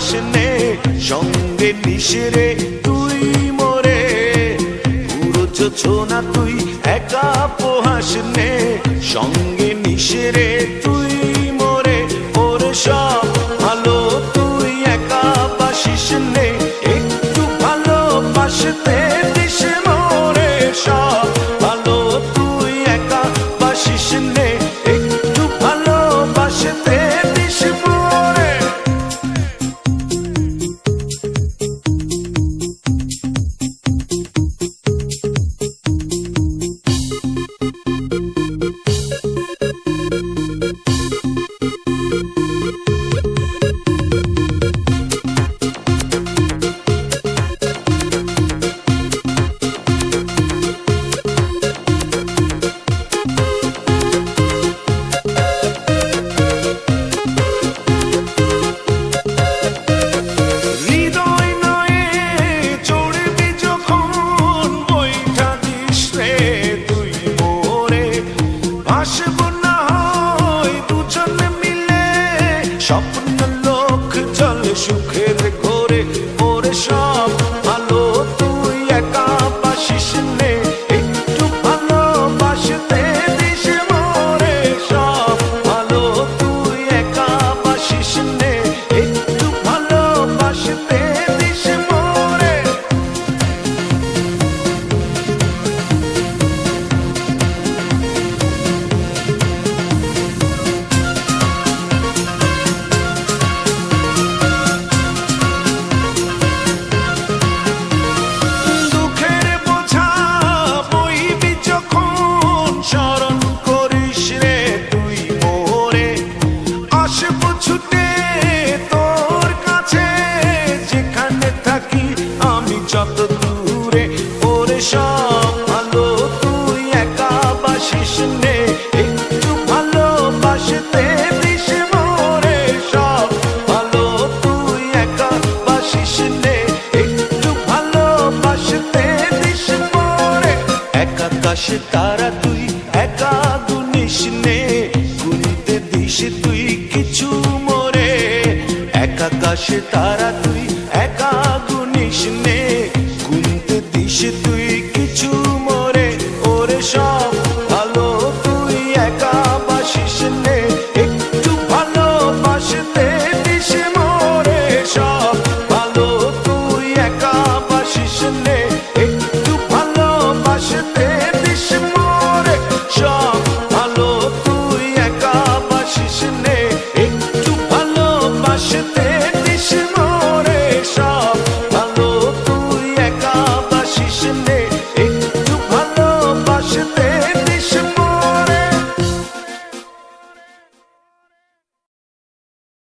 আসনে সঙ্গে নিশেরে তুই মরে। পুরো না তুই, একা পোহাসনে সঙ্গে নিশেরে তুই মরে, ওর সব চাস তারা তুই, একা গুনিস নে গুনিতে দিস তুই কিছু মোরে। একা কাশ তারা তুই, একা গুনিস নে গুনতে দিস তুই কিছু should